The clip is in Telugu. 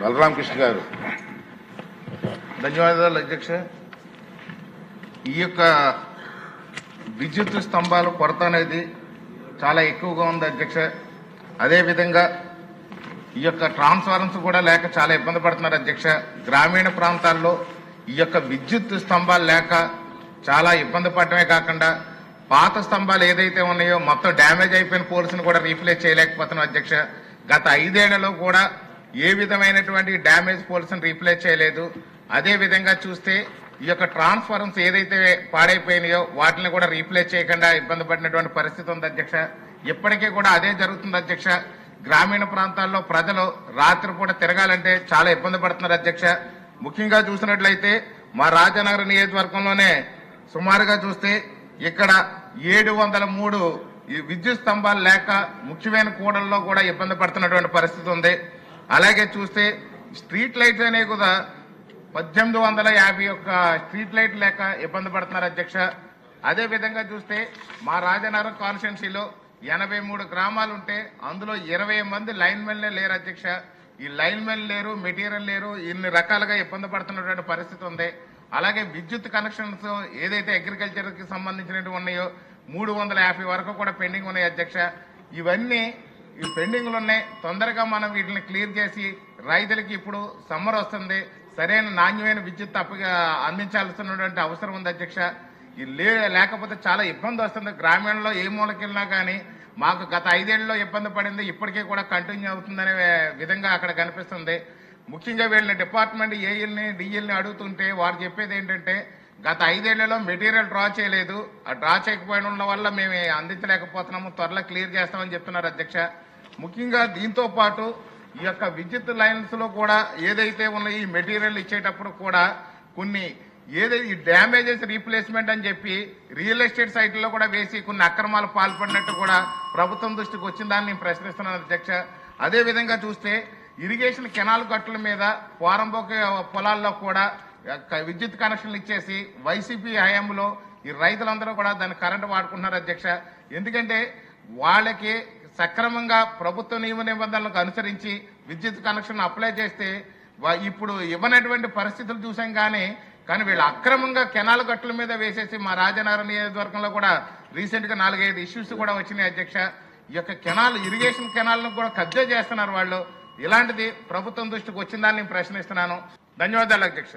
బలరామకృష్ణ గారు. ధన్యవాదాలు అధ్యక్ష. ఈ యొక్క విద్యుత్ స్తంభాల కొరత అనేది చాలా ఎక్కువగా ఉంది అధ్యక్ష. అదేవిధంగా ఈ యొక్క ట్రాన్స్ఫారెన్స్ కూడా లేక చాలా ఇబ్బంది పడుతున్నారు అధ్యక్ష. గ్రామీణ ప్రాంతాల్లో ఈ యొక్క విద్యుత్ స్తంభాలు లేక చాలా ఇబ్బంది పడటమే కాకుండా పాత స్తంభాలు ఏదైతే ఉన్నాయో మొత్తం డ్యామేజ్ అయిపోయిన పోల్స్ని కూడా రీప్లేస్ చేయలేకపోతున్నాం అధ్యక్ష. గత ఐదేళ్ళలో కూడా ఏ విధమైనటువంటి డ్యామేజ్ పోల్స్ని రీప్లేస్ చేయలేదు. అదే విధంగా చూస్తే ఈ యొక్క ట్రాన్స్ఫార్మర్స్ ఏదైతే పాడైపోయినాయో వాటిని కూడా రీప్లేస్ చేయకుండా ఇబ్బంది పడినటువంటి పరిస్థితి ఉంది అధ్యక్ష. ఇప్పటికీ కూడా అదే జరుగుతుంది అధ్యక్ష. గ్రామీణ ప్రాంతాల్లో ప్రజలు రాత్రిపూట తిరగాలంటే చాలా ఇబ్బంది పడుతున్నారు అధ్యక్ష. ముఖ్యంగా చూసినట్లయితే మా రాజనగర నియోజకవర్గంలోనే సుమారుగా చూస్తే ఇక్కడ ఏడు వందల మూడు విద్యుత్ స్తంభాలు లేక ముఖ్యమైన కూడల్లో కూడా ఇబ్బంది పడుతున్నటువంటి పరిస్థితి ఉంది. అలాగే చూస్తే స్ట్రీట్ లైట్స్ అనేవి కూడా పద్దెనిమిది వందల యాభై ఒక్క స్ట్రీట్ లైట్ లేక ఇబ్బంది పడుతున్నారు అధ్యక్ష. అదే విధంగా చూస్తే మా రాజనగరం కాన్స్టిట్యున్సీలో ఎనభై మూడు గ్రామాలు ఉంటే అందులో ఇరవై మంది లైన్ మెన్లే లేరు అధ్యక్ష. ఈ లైన్ మెన్ లేరు మెటీరియల్ లేరు ఇన్ని రకాలుగా ఇబ్బంది పడుతున్నటువంటి పరిస్థితి ఉంది. అలాగే విద్యుత్ కనెక్షన్స్ ఏదైతే అగ్రికల్చర్కి సంబంధించినవి ఉన్నాయో మూడు వందల యాభై వరకు కూడా పెండింగ్ ఉన్నాయి అధ్యక్ష. ఇవన్నీ ఈ పెండింగ్లు ఉన్నాయి. తొందరగా మనం వీటిని క్లియర్ చేసి రైతులకి ఇప్పుడు సమ్మర్ వస్తుంది. సరైన నాణ్యమైన విద్యుత్ తప్పగా అందించాల్సినటువంటి అవసరం ఉంది అధ్యక్ష. ఈ లే లేకపోతే చాలా ఇబ్బంది వస్తుంది. గ్రామీణంలో ఏ మూలకెళ్ళినా కానీ మాకు గత ఐదేళ్ళలో ఇబ్బంది పడింది. ఇప్పటికీ కూడా కంటిన్యూ అవుతుందనే విధంగా అక్కడ కనిపిస్తుంది. ముఖ్యంగా వీళ్ళని డిపార్ట్మెంట్ ఏఈల్ని డిఈల్ని అడుగుతుంటే వారు చెప్పేది ఏంటంటే గత ఐదేళ్ళలో మెటీరియల్ డ్రా చేయలేదు. ఆ డ్రా చేయకపోయిన వల్ల మేము అందించలేకపోతున్నాము. త్వరలో క్లియర్ చేస్తామని చెప్తున్నారు అధ్యక్ష. ముఖ్యంగా దీంతో పాటు ఈ యొక్క విద్యుత్ లైన్స్లో కూడా ఏదైతే ఉన్నాయో ఈ మెటీరియల్ ఇచ్చేటప్పుడు కూడా కొన్ని ఏదైతే ఈ డ్యామేజెస్ రీప్లేస్మెంట్ అని చెప్పి రియల్ ఎస్టేట్ సైట్లో కూడా వేసి కొన్ని అక్రమాలు పాల్పడినట్టు కూడా ప్రభుత్వం దృష్టికి వచ్చిందని నేను ప్రశ్నిస్తున్నాను అధ్యక్ష. అదే విధంగా చూస్తే ఇరిగేషన్ కెనాల్ గట్ల మీద పోరంబోక పొలాల్లో కూడా విద్యుత్ కనెక్షన్లు ఇచ్చేసి వైసీపీ హయాంలో ఈ రైతులందరూ కూడా దాన్ని కరెంటు వాడుకుంటున్నారు అధ్యక్ష. ఎందుకంటే వాళ్ళకి సక్రమంగా ప్రభుత్వ నియమ నిబంధనలకు అనుసరించి విద్యుత్ కనెక్షన్ అప్లై చేస్తే ఇప్పుడు ఇవ్వనటువంటి పరిస్థితులు చూసాం కానీ కానీ వీళ్ళు అక్రమంగా కెనాల గట్టుల మీద వేసేసి మా రాజనగరం నియోజకవర్గంలో కూడా రీసెంట్గా నాలుగైదు ఇష్యూస్ కూడా వచ్చినాయి అధ్యక్ష. ఈ యొక్క కెనాల్ ఇరిగేషన్ కెనాల్ను కూడా కబ్జా చేస్తున్నారు వాళ్ళు. ఇలాంటిది ప్రభుత్వం దృష్టికి వచ్చిందని నేను ప్రశ్నిస్తున్నాను. ధన్యవాదాలు అధ్యక్ష.